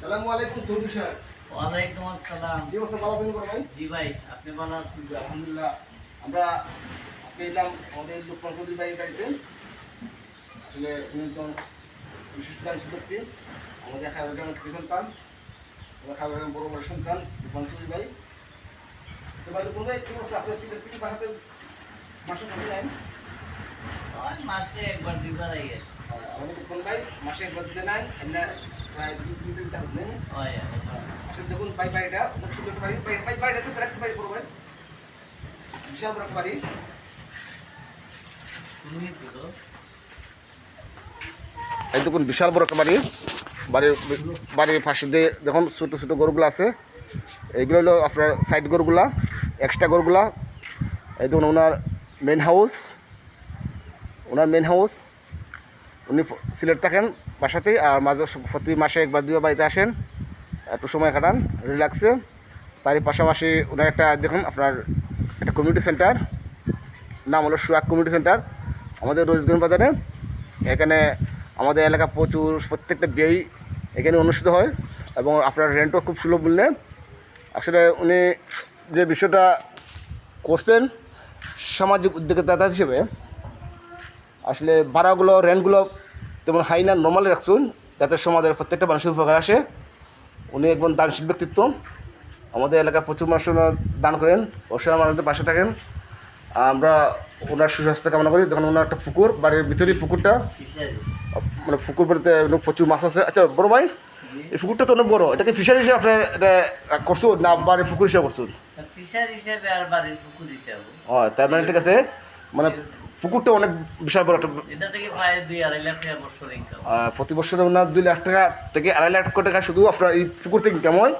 সালামু আলাইকুম তৌদু সাহেব। ওয়ালাইকুম আসসালাম। কি অবস্থা ভালো আছেন ভাই জি ভাই আপনি ভালো আছেন? আলহামদুলিল্লাহ। আমরা আজকে এলাম আমাদের লোকমান চৌধুরী ভাইয়ের বাড়িতে। আসলে বিশিষ্ট গান ব্যক্তি আমাদের খাবার গ্রামের সন্তান আমরা খাবার গ্রামের বড় বড় সন্তান লোকমান চৌধুরী ভাই। তো ভাই লোকমান ভাই কি অবস্থা? আপনার ছেলে কিছু পাঠাতে মাসে মাসে একবার দুইবার আইয়ে। আমাদের লোকমান ভাই? মাসে একবার দিতে নেন এমনি প্রায় দুই তিন দিন টাকা আসলে দেখুন বাই বাড়িটা অনেক সুন্দর বাড়ি। বাই বাই বাড়িটা কিন্তু একটা বাড়ি করবেন বিশাল বড় একটা বাড়ি। এই দেখুন বিশাল বড় একটা বাড়ি। বাড়ির বাড়ির পাশে দিয়ে দেখুন ছোটো ছোটো গরুগুলো আছে। এইগুলো হলো আপনার সাইড গরুগুলা এক্সট্রা গরুগুলা। এই দেখুন owner main house owner main house উনি সিলেট থাকেন বাসাতেই, আর মাঝে প্রতি মাসে একবার দুবার বাড়িতে আসেন। একটু সময় কাটান রিল্যাক্সে তারই পাশাপাশি ওনার একটা, দেখুন, আপনার একটা কমিউনিটি সেন্টার নাম হলো সুয়াক কমিউনিটি সেন্টার আমাদের রোজগঞ্জ বাজারে। এখানে আমাদের এলাকা প্রচুর, প্রত্যেকটা বিয়েই এখানে অনুষ্ঠিত হয়। এবং আপনার রেন্টও খুব সুলভ মূল্যে। আসলে উনি যে বিষয়টা করছেন, সামাজিক উদ্যোক্তা হিসেবে আসলে ভাড়াগুলো রেন্টগুলো তেমন হাই না নর্মালি রাখছুন যাতে সমাজের প্রত্যেকটা মানুষের উপকার আসে। উনি একজন দানশীল ব্যক্তিত্ব। আমাদের এলাকা প্রচুর মানুষ দান করেন অসহায় মানুষদের পাশে থাকেন। আমরা ওনার সুস্বাস্থ্য কামনা করি। দেখুন ওনার একটা পুকুর বাড়ির ভিতরেই পুকুরটা। মানে পুকুর বাড়িতে প্রচুর মাছ আছে। আচ্ছা বড় ভাই এই পুকুরটা তো অনেক বড়। এটাকে ফিশারি হিসেবে আপনার এটা করছ না বাড়ির পুকুর হিসেবে করছ? ফিশার হিসাবে আর বাড়ির পুকুর হিসাবে। ও তার মানে ঠিক আছে। মানে পুকুরটা অনেক বিশাল বড় একটা প্রতি বছর ওনার দুই লাখ টাকা থেকে আড়াই লাখ টাকা শুধু আপনার এই পুকুর থেকে ইনকাম হয়।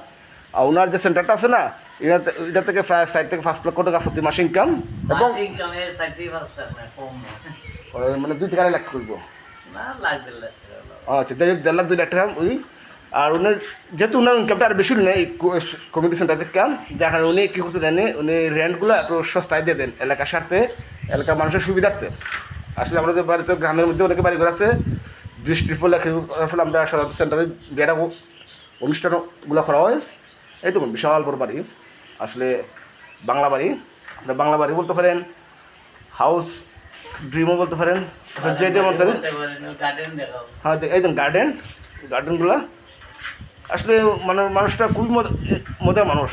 আর ওনার যে সেন্টারটা আছে না এটা এটা থেকে প্রায় ষাট থেকে পাঁচ লক্ষ টাকা প্রতি মাসে ইনকাম এবং মানে দুই থেকে আড়াই লাখ করব। আচ্ছা যাই হোক দেড় লাখ দুই লাখ টাকা ওই। আর উনি যেহেতু উনার ইনকামটা আর বেশি নেই সেন্টার থেকে কাম যার কারণে উনি কী করতে দেন উনি রেন্টগুলো একটু সস্তায় দিয়ে দেন এলাকার স্বার্থে এলাকার মানুষের সুবিধার্থে। আসলে আমাদের বাড়িতে গ্রামের মধ্যে অনেকে বাড়ি ঘর আছে বৃষ্টির ফলে ফলে আমরা সাধারণত সেন্টারে বিয়েটা অনুষ্ঠানগুলো করা হয়। এই তো বিশাল বড় বাড়ি। আসলে বাংলা বাড়ি। আপনার বাংলা বাড়ি বলতে পারেন হাউস ড্রিমও বলতে পারেন। যে যেমন হ্যাঁ দেখ- এই গার্ডেন গার্ডেনগুলো আসলে মানে মানুষটা খুবই মজা- মজার মানুষ।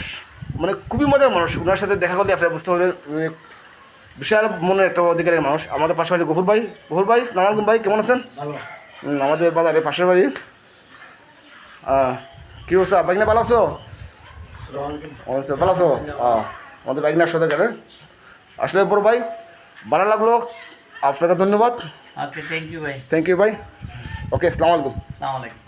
মানে খুবই মজার মানুষ। ওনার সাথে দেখা করলে আপনারা বুঝতে পারবেন বিশাল মনের একটা অধিকারের মানুষ। আমাদের পাশাপাশি গফুর ভাই। গফুর ভাই আলাইকুম ভাই কেমন আছেন? আমাদের বাজারে পাশের বাড়ি। কি অবস্থা? বাইক না ভালো আছো? ভালো আছো? আমাদের বাইক না সাথে গাড়ি আসলে বড় ভাই ভালো লাগল। আপনাকে ধন্যবাদ। ওকে থ্যাংক ইউ ভাই। থ্যাংক ইউ ভাই। ওকে আসসালামু আলাইকুম। সালাম আলাইকুম।